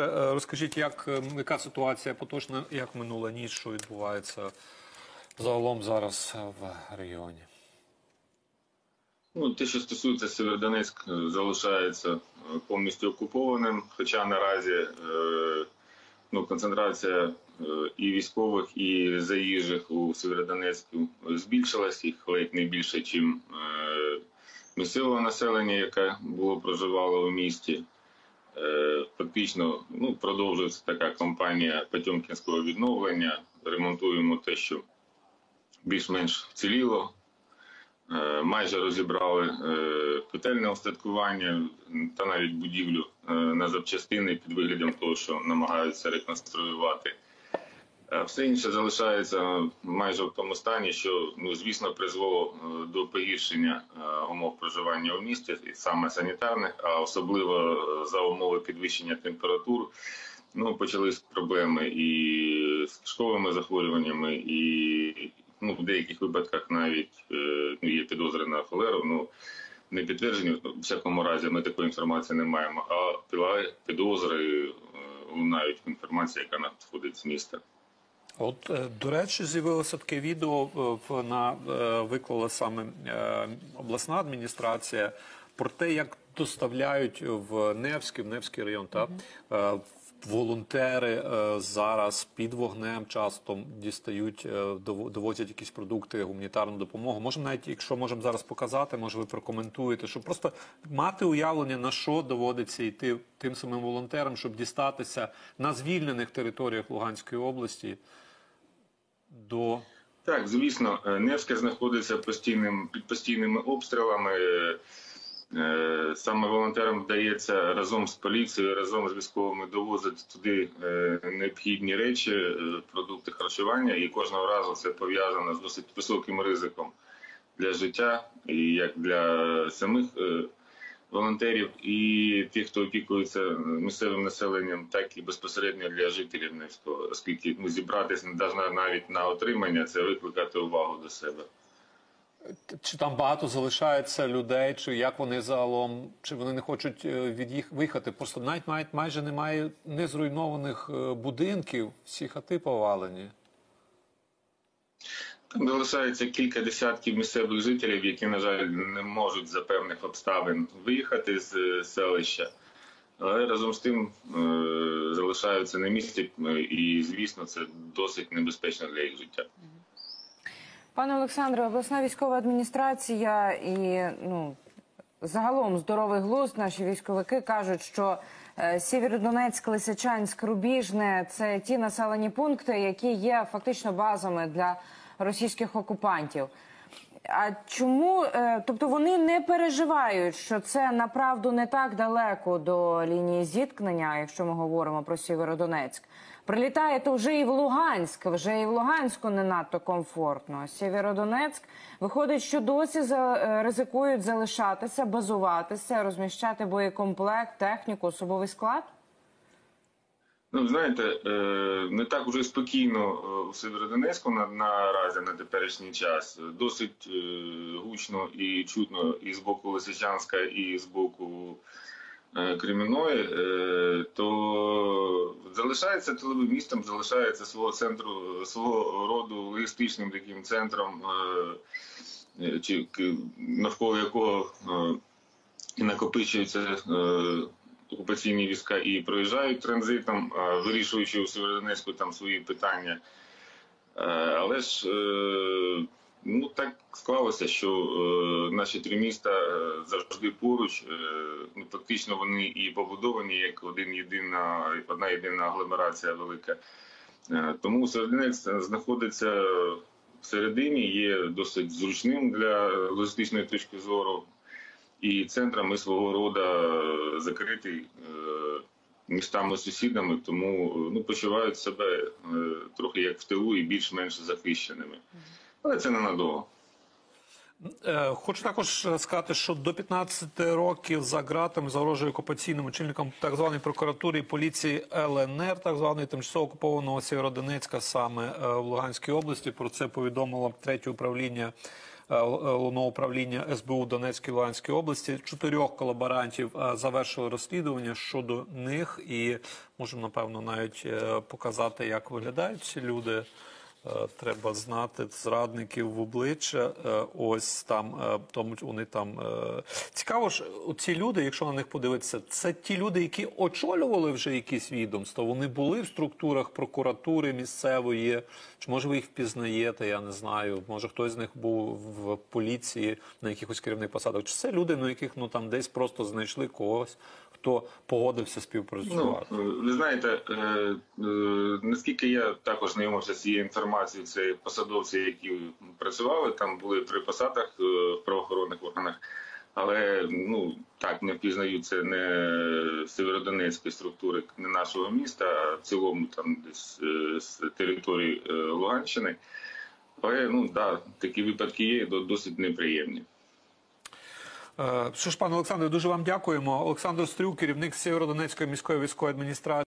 Е, Розкажіть, як е, яка ситуація поточна, як минула ніч, що відбувається загалом зараз е, в регіоні? Ну, те, що стосується Сєвєродонецьк, е, залишається е, повністю окупованим. Хоча наразі е, ну, концентрація е, і військових, і заїжджих у Сєвєродонецьку збільшилась, їх ледь не більше, ніж е, місцевого населення, яке було проживало у місті. Е, Фактично ну, продовжується така кампанія Потьомкінського відновлення. Ремонтуємо те, що більш-менш вціліло. Е, Майже розібрали е, котельне остаткування та навіть будівлю на запчастини під виглядом того, що намагаються реконструювати. Е, Все інше залишається майже в тому стані, що ну звісно призвело е, до погіршення е, умов проживання у місті, і саме санітарних, а особливо е, за умови підвищення температур. Ну почались проблеми і з кишковими захворюваннями, і ну в деяких випадках навіть е, ну, є підозри на холеру. Ну не підтверджені в всякому разі. Ми такої інформації не маємо. А підозри е, лунають в інформації, яка надходить з міста. От, е, до речі, з'явилося таке відео е, на е, виклала саме обласна адміністрація про те, як доставляють в Невський, в Невський район, та волонтери зараз під вогнем часто дістають, дово- довозять якісь продукти, гуманітарну допомогу. Можемо навіть, якщо можемо зараз показати, може ви прокоментуєте, щоб просто мати уявлення на що доводиться йти тим самим волонтерам, щоб дістатися на звільнених територіях Луганської області до Так, звісно, е, Невське знаходиться постійним під постійними обстрілами. Е, е, Саме волонтерам вдається разом з поліцією, разом з військовими довозити туди необхідні речі, продукти харчування, і кожного разу це пов'язано з досить високим ризиком для життя, і як для самих волонтерів і тих, хто опікується місцевим населенням, так і безпосередньо для жителів Невського, оскільки ну, зібратися навіть навіть на отримання це викликати увагу до себе. чи там багато залишається людей, чи як вони загалом, чи вони не хочуть е, від їх виїхати? Просто навіть май- майже немає незруйнованих е, будинків, всі хати повалені. Там залишається кілька десятків місцевих жителів, які, на жаль, не можуть за певних обставин виїхати з е, селища. Але разом з тим е, залишаються на місці, е, і звісно, це досить небезпечно для їх життя. Пане Олександре, обласна військова адміністрація і ну загалом здоровий глузд наші військовики кажуть, що Сєвєродонецьк, Лисичанськ, Рубіжне це ті населені пункти, які є фактично базами для російських окупантів. А чому, е, тобто вони не переживають, що це направду не так далеко до лінії зіткнення, якщо ми говоримо про Сєвєродонецьк. Прилітає то вже і в Луганськ, вже і в Луганську не надто комфортно. Сєвєродонецьк виходить, що досі е, ризикують залишатися, базуватися, розміщати боєкомплект, техніку, особовий склад. Ну, знаєте, е, не так уже спокійно е, у Северодонецьку наразі на теперішній час. Досить е, гучно і чутно і з боку Лисичанська, і з боку Кремінної, е, то залишається тиловим містом, залишається свого центру, свого роду логістичним таким центром, навколо якого е, окупаційні війська і проїжджають транзитом, е, вирішуючи у Сєвєродонецьку там свої питання. Е, Але ж е, ну так склалося, що наші три міста завжди поруч. Ну фактично вони і побудовані як один єдина, одна єдина агломерація велика. Тому Сєвєродонець знаходиться всередині, є досить зручним для логістичної точки зору і центрами свого роду е, закритий е, містами сусідами, тому е, ну почувають себе трохи як в тилу і більш-менш захищеними. Але це ненадовго. Хочу також сказати, що до 15 років за ґратами загрожує окупаційним очільником так званої прокуратури і поліції ЛНР, так званої тимчасово окупованого Сєвєродонецька, саме в Луганській області. Про це повідомило третє управління головного управління СБУ Донецької Луганської області. Чотирьох колаборантів е, завершили розслідування щодо них, і можемо напевно навіть е, показати, як виглядають ці люди. Е, Треба знати зрадників в обличчя. Е, Ось там е, тому вони там цікаво ж. Ці люди, якщо на них подивитися, це ті люди, які очолювали вже якісь відомства. Вони були в структурах прокуратури місцевої. Чи може ви їх впізнаєте? Я не знаю. Може хтось з них був в поліції на якихось керівних посадах. Чи це люди, на яких ну там десь просто знайшли когось, хто погодився співпрацювати? Ну, ви знаєте, наскільки я також знайомився з цією інформацією, це посадовці, які працювали, там були при посадах е, в правоохоронних органах, але ну так не впізнають це не северодонецькі структури, не нашого міста, а в цілому там десь е, з території е, Луганщини. Але ну да, такі випадки є досить неприємні. Що ж, пане Олександре, дуже вам дякуємо. Олександр Стрюк, керівник Сєвєродонецької міської військової адміністрації.